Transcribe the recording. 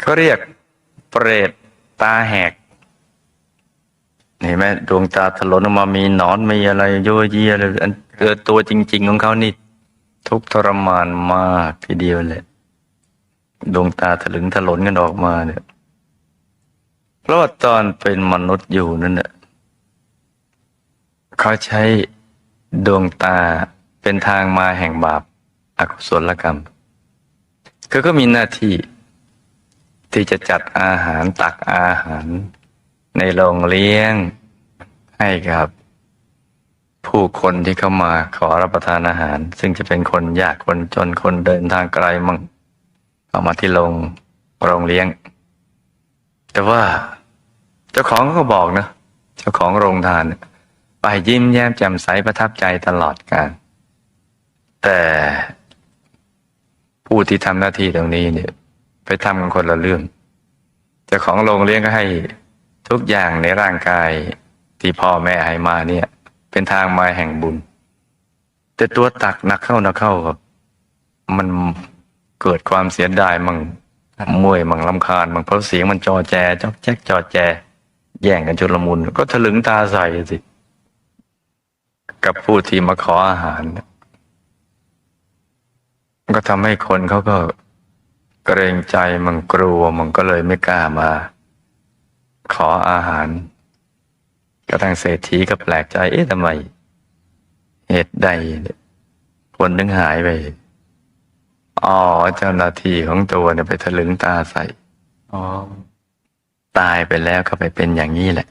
เขาเรียกเปรตตาแหกเห็นไหมดวงตาถลนออกมามีหนอนมีอะไรโยเยอะไรอันเกิดตัวจริง ๆ ของเขานี่ ทุกทรมานมากทีเดียวเลยดวงตาถลึงถลนกันออกมาเนี่ยเพราะว่าตอนเป็นมนุษย์อยู่นั่นเน่ะเขาใช้ดวงตาเป็นทางมาแห่งบาปอกุศลกรรม คือก็มีหน้าที่ ที่จะจัดอาหารตักอาหาร ในโรงเลี้ยงให้กับผู้คนที่เข้ามาขอรับประทานอาหาร ซึ่งจะเป็นคนยากคนจนคนเดินทางไกลมั่งเข้ามาที่โรงโรงเลี้ยง แต่ว่าเจ้าของก็บอกนะเจ้าของโรงทานไปยิ้มแย้มแจ่มใสประทับใจตลอดการแต่ผู้ที่ทำหน้าที่ตรงนี้เนี่ย ไปทำกันคนละเรื่องจ้าของโรงเลี้ยงก็ให้ทุกอย่างในร่างกายที่พ่อแม่ให้มาเนี่ย เป็นทางมาแห่งบุญ แต่ตัวตักหนักเข้านักเข้าครับ มันเกิดความเสียดายมั่งมวยมั่งลำคาญมั่งเพราะเสียงมันจอแจจอกแจ๊กจอแจ แย่งกันจุลมุน ก็ถลึงตาใส่สิ กับผู้ที่มาขออาหาร ก็ทำให้คนเขาก็ เกรงใจมันกลัวมันก็เลยไม่กล้ามา ขออาหาร กระทั่งเศรษฐีก็แปลกใจ เอ๊ะทำไม เหตุใดเนี่ยคนนึงหายไปอ๋อเจ้าหน้าที่ของตัวเนี่ยไปถลึงตาใส่อ๋อตายไปแล้วก็ไปเป็นอย่างนี้แหละ